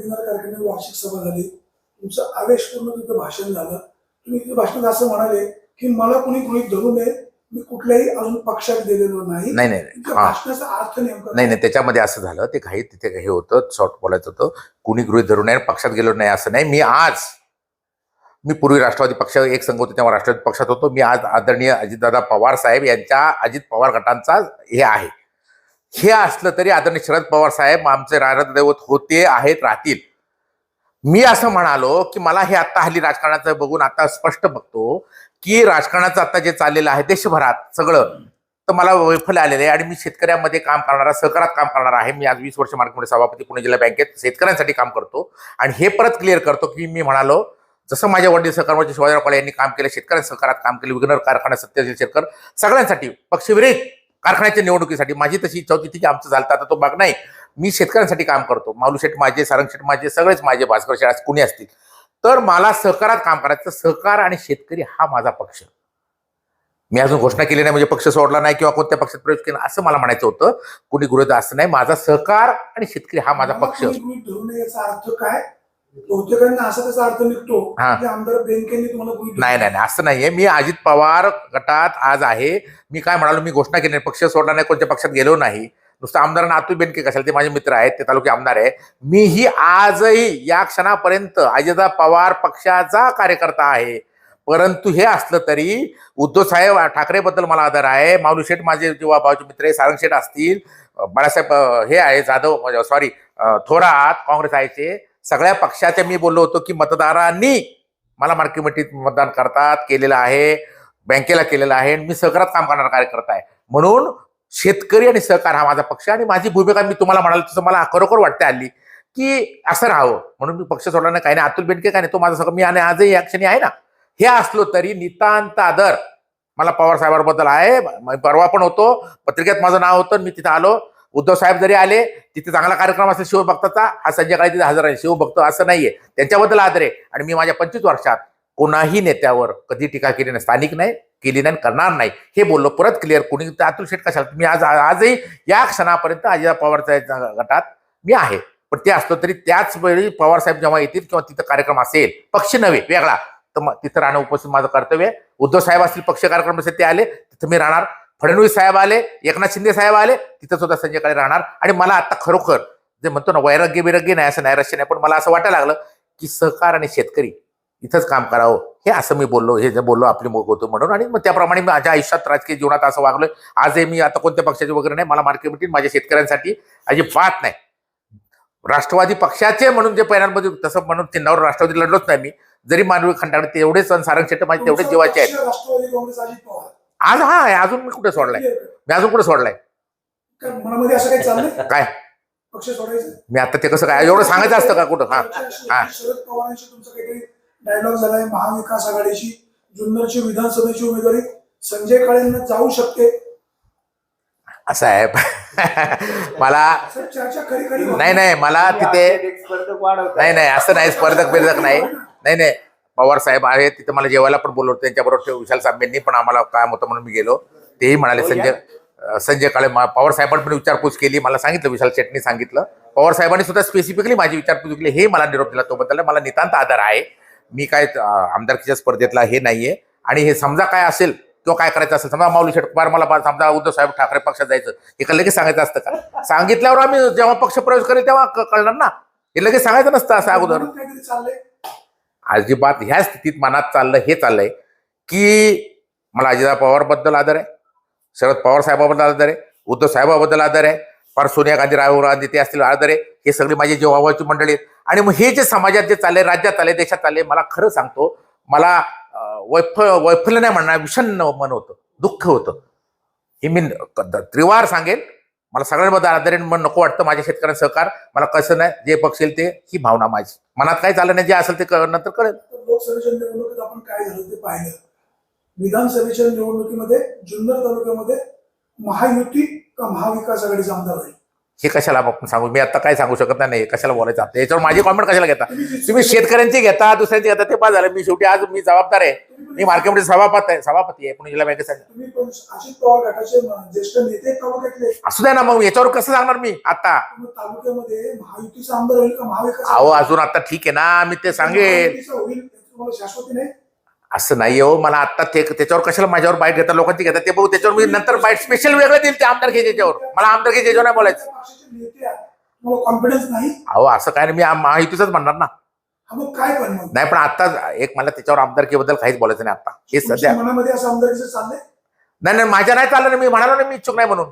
विघ्नर कारखान्यात वार्षिक सभा झाली. तुमचं आवेशपूर्ण तिथं भाषण झालं. तुम्ही तिथे भाषणात असं म्हणाले की मला कोणी गृहित धरू नये. मी कुठल्याही अजून पक्षात गेलेलो नाही. नाही नाही भाषणाचा अर्थ नेमका नाही नाही त्याच्यामध्ये असं झालं. ते घाई तिथे हे होतं शॉर्ट बोलायचं होतं. कुणी गृहित धरू नये पक्षात गेलो नाही असं नाही. मी आज मी पूर्वी राष्ट्रवादी पक्ष एक संघ होते तेव्हा राष्ट्रवादी पक्षात होतो. मी आज आदरणीय अजितदादा पवार साहेब यांच्या अजित पवार गटांचा हे आहे. हे असलं तरी आदरणीय शरद पवार साहेब आमचे राजद दैवत होते आहेत राहतील. मी असं म्हणालो की मला हे आता हल्ली राजकारणाचं बघून आता स्पष्ट बघतो की राजकारणाचं आता जे चाललेलं आहे देशभरात सगळं तर मला वैफल आलेलं आहे आणि मी शेतकऱ्यांमध्ये काम करणारा सहकारात काम करणार आहे. मी आज वीस वर्ष मार्केटमध्ये सभापती पुणे जिल्हा बँकेत शेतकऱ्यांसाठी काम करतो आणि हे परत क्लिअर करतो की मी म्हणालो जसं माझ्या वडील सहकारमध्ये म्हणजे शिवाजीराव काळे यांनी काम केलं शेतकऱ्यांनी सहकारात काम केलं विघ्नर कारखाना सत्यशील शेतकर सगळ्यांसाठी पक्षविरहित कारखान्याच्या निवडणुकीसाठी. माझी तशी इच्छा होती की आमचं झालं आता तो भाग नाही. मी शेतकऱ्यांसाठी काम करतो. मालू शेठ माझे सारंग शेठ माझे सगळेच माझे भास्कर शेठ कुणी असतील. तर मला सहकारात काम करायचं सहकार आणि शेतकरी हा माझा पक्ष. मी अजून घोषणा केली नाही म्हणजे पक्ष सोडला नाही किंवा कोणत्या पक्षात प्रवेश केला असं मला म्हणायचं होतं. कुणी गृहित असं नाही माझा सहकार आणि शेतकरी हा माझा पक्ष. काय? बहुतेकांना असा त्याचा अर्थ निघतो. की आमदार बेनकेंनी तुम्हाला गृहीत धरलं. नाही नाही नाही असं नाहीये. मी अजित पवार गटात आज आहे. मी काय म्हणालो मी घोषणा केली नाही. पक्ष सोडला नाही कोणत्या पक्षात गेलो नाही. नुसतं आमदारांना अतुल बेनके कशाला ते माझे मित्र आहेत ते तालुके आमदार आहे. मीही आजही या क्षणापर्यंत अजिता पवार पक्षाचा कार्यकर्ता आहे. परंतु हे असलं तरी उद्धव साहेब ठाकरेबद्दल मला आदर आहे. माऊली शेठ माझे जेव्हा भाऊचे मित्र आहे सारंग शेठ असतील. बाळासाहेब अं, हे आहे जाधव सॉरी थोरात काँग्रेस आहेचे सगळ्या पक्षाच्या मी बोललो होतो की मतदारांनी मला मार्केट मतदान करतात केलेलं आहे बँकेला केलेलं आहे आणि मी सहकारात काम करणारा कार्यकर्ता आहे. म्हणून शेतकरी आणि सहकार हा माझा पक्ष आणि माझी भूमिका मी तुम्हाला म्हणाल तसं मला खरोखर वाटते आली की असं राहावं. म्हणून मी पक्ष सोडला नाही काही नाही. अतुल बेनके काय नाही तो माझा सगळं मी आणि आजही या क्षणी आहे ना. हे असलो तरी नितांत आदर. मला पवार साहेबांबद्दल आहे परवा पण होतो पत्रिकेत माझं नाव होतं मी तिथं आलो. उद्धव साहेब जरी आले तिथे चांगला कार्यक्रम असेल शिवभक्ताचा हा संध्याकाळी तिथे हजर आहे. शिवभक्त असं नाहीये. त्यांच्याबद्दल आदर आहे. आणि मी माझ्या पंचवीस वर्षात कोणाही नेत्यावर कधी टीका केली नाही स्थानिक नाही केली नाही करणार नाही. हे बोललो परत क्लिअर कोणी अतुल शेठ कशाला? मी आज आजही या क्षणापर्यंत अजित पवारच्या गटात मी आहे. पण ते असलो तरी त्याच वेळी पवार साहेब जेव्हा येतील किंवा तिथं कार्यक्रम असेल पक्ष नव्हे वेगळा. तर मग तिथं राहणं उपस्थित माझं कर्तव्य आहे. उद्धव साहेब असतील पक्ष कार्यक्रम असेल ते आले तिथं मी राहणार. फडणवीस साहेब आले एकनाथ शिंदे साहेब आले तिथं सुद्धा संजय काळे राहणार. आणि मला आता खरोखर जे म्हणतो ना वैराग्य बिरग्य नाही असं नैराश्य नाही पण मला असं वाटायला लागलं की सहकार आणि शेतकरी इथंच काम करावं. हे असं मी बोललो हे जे बोललो आपली मोग होतो म्हणून. आणि मग त्याप्रमाणे मी माझ्या आयुष्यात राजकीय जीवनात असं वागलोय. आजही मी आता कोणत्या पक्षाचे वगैरे नाही मला मार्केट कमिटीत माझ्या शेतकऱ्यांसाठी अजिबात नाही. राष्ट्रवादी पक्षाचे म्हणून जे पैरांमध्ये तसं म्हणून चिन्हावर राष्ट्रवादी लढलोच नाही मी. जरी मानवी खंडाकडे तेवढेच सण सारंग शेट्ट माझे तेवढेच जीवाचे आहेत. आज हा आहे अजून मी कुठे सोडलाय? मी अजून कुठे सोडलाय? काय मनामध्ये असं काही चाललंय? काय? पक्ष सोडायचं? मी आता ते कसं काय एवढं सांगायचं असतं का कुठं? हा हा. शरद पवारांशी तुमचा काहीतरी डायलॉग झालाय महाविकास आघाडीची जुन्नरची विधानसभेची उमेदवारी. संजय काळेंना जाऊ शकते. असं आहे. मला असं चर्चा खरी खरी होते. नाही नाही मला तिथे नाही नाही असं नाही स्पर्धक बिर्धक नाही. नाही नाही. पवार साहेब आहे तिथे मला जेवायला पण बोलवलं. त्यांच्याबरोबर विशाल साहेबांनी पण आम्हाला काम होतं म्हणून मी गेलो. तेही म्हणाले संजय अं, संजय काळे पवार साहेबांनी पण विचारपूस केली. मला सांगितलं विशाल शेट्टी सांगितलं. पवार साहेबांनी सुद्धा स्पेसिफिकली माझी विचारपूस केली. हे मला निरोप दिला तो बद्दल. मला नितांत आधार आहे. मी काय आमदारकीच्या स्पर्धेतला हे नाहीये. आणि हे समजा काय असेल किंवा काय करायचं असेल समजा माऊली शेट पवार मला समजा उद्धव साहेब ठाकरे पक्षात जायचं हे का लगेच सांगायचं असतं का? सांगितल्यावर आम्ही जेव्हा पक्ष प्रवेश करेल तेव्हा कळणार ना. हे लगेच सांगायचं नसतं असं अगोदर. अजिबात ह्या स्थितीत मनात चाललं हे चाललंय की मला अजिता पवारबद्दल आदर आहे शरद पवार साहेबाबद्दल आदर आहे उद्धव साहेबाबद्दल आदर आहे फार सोनिया गांधी राहुल गांधी ते असतील आदर आहे हे सगळी माझी जीवाभावाची मंडळी आहेत. आणि मग हे जे समाजात जे चालले राज्यात आले देशात आले मला खरं सांगतो मला वैफ वैफल्य नाही म्हणणार विषन्न मन होतं दुःख होतं. हे मी त्रिवार सांगेल मला सगळ्यांबद्दल आदर मन नको वाटतं माझ्या शेतकऱ्यांना सहकार. मला कसं नाही जे पक्ष येईल ते ही भावना माझी. मनात काय चाललं नाही जे असेल ते नंतर कळेल तर लोकसभेच्या निवडणुकीत आपण काय झालं ते पाहिलं. विधानसभेच्या निवडणुकीमध्ये जुन्नर तालुक्यामध्ये महायुती का महाविकास आघाडीचा आमदार राहील हे कशाला मग सांगू? मी आता काय सांगू शकत नाही कशाला बोलायचं? आता याच्यावर माझी कॉमेंट कशाला घेता? तुम्ही शेतकऱ्यांची घेता दुसऱ्यांची घेता ते बाद झालं. मी शेवटी आज मी जबाबदार आहे. मी मार्केटमध्ये सभापती आहे सभापती आहे. पुणे जिल्हा बँकेसाठी तालुक्यातले असू द्या ना मग याच्यावर कसं सांगणार मी आता? अहो अजून आता ठीक आहे ना मी ते सांगेन. शाश्वती नाही? असं नाही हो मला आता ते त्याच्यावर कशाला माझ्यावर बाईट घेतात? लोकांची घेतात. ते बघू त्याच्यावर मी नंतर बाईट स्पेशल वेगळं देईल ते आमदार घ्यायच्यावर मला आमदार घ्यायच्यावर नाही बोलायचं. कॉन्फिडन्स नाही? अहो असं काय नाही मी महायुतीचंच म्हणणार ना. काय नाही पण आता एक मला त्याच्यावर आमदारकीबद्दल काहीच बोलायचं नाही आता हे सध्या नाही नाही माझ्या नाही चाललं ना मी म्हणालो ना मी इच्छुक नाही म्हणून.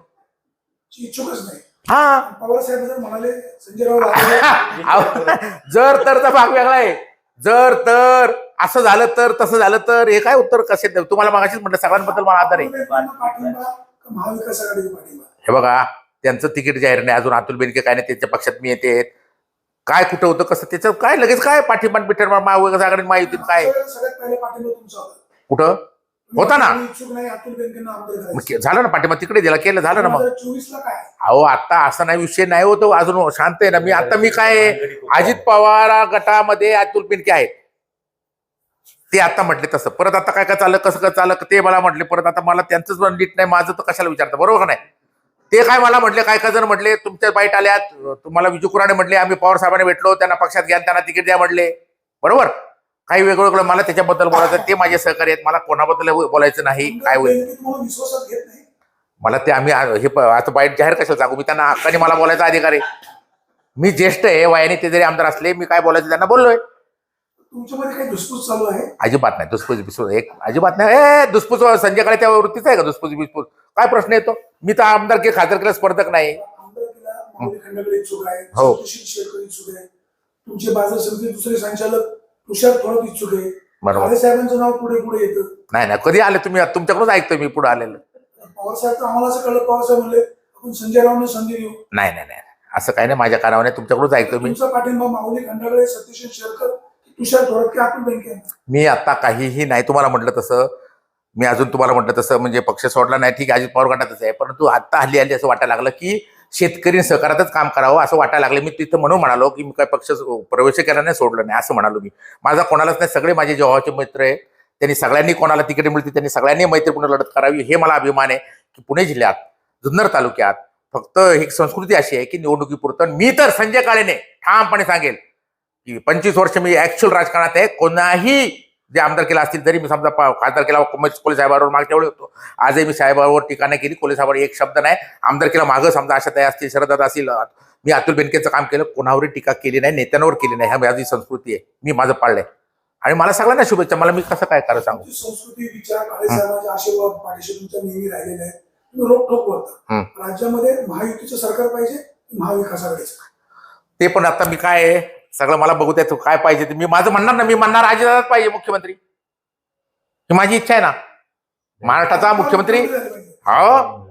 ची इच्छुकच नाही. हा. पवार साहेब जर म्हणाले संजय राऊत आले, अहो, जर तरचा भाग वेगळा आहे. जर तर असं झालं तर तसं झालं तर हे काय उत्तर कसे तुम्हाला मागाशीच म्हटलं सगळ्यांबद्दल मला आधार आहे. हे बघा त्यांचं तिकीट जाहीर नाही अजून अतुल बेनके काय नाही त्यांच्या पक्षात मी येते. काय कुठं होतं कसं त्याचं काय लगेच काय पाठिंबा बिठर महाविकास आघाडी माहिती काय? कुठं? होता ना. झालं ना पाठिंबा तिकडे दिला केलं झालं ना मग. अहो आता असा नाही विषय नाही होतो अजून शांत आहे ना. मी आता मी काय आहे, अजित पवार गटामध्ये अतुल बेनके आहेत. ते आता म्हटले तसं. परत आता काय काय चाललं कसं काय चाललं ते मला म्हटले परत आता मला त्यांचंच नीट नाही माझं तर कशाला विचारतं बरोबर नाही? ते काय मला म्हटले काय काय जण म्हटले तुमच्या बाईट आल्यात तुम्हाला विजू कुराणे म्हटले आम्ही पवार साहेबांनी भेटलो त्यांना पक्षात घ्या त्यांना तिकीट द्या म्हटले. बरोबर? काही वेगळं वेगळं मला त्याच्याबद्दल बोलायचं ते माझे सहकारी आहेत मला कोणाबद्दल बोलायचं नाही काय होईल? मला ते आम्ही हे आता बाईट जाहीर कशाला सांगू? मी त्यांना हक्काने मला बोलायचा अधिकार आहे. मी ज्येष्ठ आहे वयाने ते जरी आमदार असले मी काय बोलायचं त्यांना बोललोय. तुमच्यामध्ये काही धुसफूस चालू आहे? अजिबात नाही. दुसपूस बिसपूस एक अजिबात नाही. ए दुसपूस संजय काळे त्या वृत्तीचा आहे का? दुसपूस बिसपूस? काय प्रश्न येतो? मी तर आमदार की खासदार केला स्पर्धक नाही. आमदारकीला माऊली खंडागळे इच्छुक आहे हो. सतीश शेरकर इच्छुक आहे तुमचे बाजार समिती दुसरे संचालक तुषार थोरात इच्छुक आहे बरोबर. साहेबांचं नाव पुढे पुढे येतं. नाही नाही. कधी आले तुम्ही? तुमच्याकडूनच ऐकतो मी पुढे आलेलं. पवार साहेब तर आम्हाला असं कळलं. पवार साहेब म्हणले आपण संजय रावना संधी देऊ नाही नाही नाही. असं काही नाही. माझ्या कानावर नाही. तुमच्याकडूनच ऐकतो मी. तुमचा पाठिंबा माऊली खंडागळे सतीश शेरकर तुषार थोरात की अतुल बेनके मी आता काहीही नाही तुम्हाला म्हटलं तसं. मी अजून तुम्हाला म्हटलं तसं म्हणजे पक्ष सोडला नाही. ठीक आहे अजित पवार गटातच आहे. परंतु आता हल्ली हल्ली असं वाटायला लागलं की शेतकरी सहकारातच काम करावं असं वाटायला लागलं. मी तिथं म्हणून म्हणालो की मी काय पक्ष प्रवेश केला नाही सोडलं नाही असं म्हणालो मी. माझा कोणालाच नाही सगळे माझे जेव्हाचे मित्र आहे त्यांनी सगळ्यांनी कोणाला तिकीट मिळते त्यांनी सगळ्यांनी मैत्रीपूर्ण लढत करावी हे मला अभिमान आहे की पुणे जिल्ह्यात जुन्नर तालुक्यात फक्त ही संस्कृती अशी आहे की निवडणुकीपुरतं. मी तर संजय काळेने ठामपणे सांगेल की पंचवीस वर्ष मी ऍक्च्युअल राजकारणात आहे. कोणाही जे आमदार केला असतील तरी मी समजा खासदार केला कोले साहेबांवर मागच्या वेळी होतो. आजही मी साहेबांवर टीका नाही केली कोले साहेबांवर एक शब्द नाही. आमदार केला मागं समजा आशाताई असतील शरददादा असतील मी अतुल बेनकेचं काम केलं कोणावरही टीका केली नाही नेत्यांवर केली नाही. ह्या माझी संस्कृती आहे. मी माझं पाळलंय. आणि मला सगळ्यांना शुभेच्छा. मला मी कसं काय करा सांगू? संस्कृती विचार आशीर्वाद पाठीशी तुमच्या नेहमी राहिलेले आहेत. राज्यामध्ये महायुतीचं सरकार पाहिजे की महाविकास आघाडीचं? ते पण आता मी काय आहे, सगळं मला बघू द्या काय पाहिजे ते. मी माझं म्हणणार ना मी म्हणणार अजितदादाच पाहिजे मुख्यमंत्री. ही माझी इच्छा आहे ना. महाराष्ट्राचा मुख्यमंत्री. हो.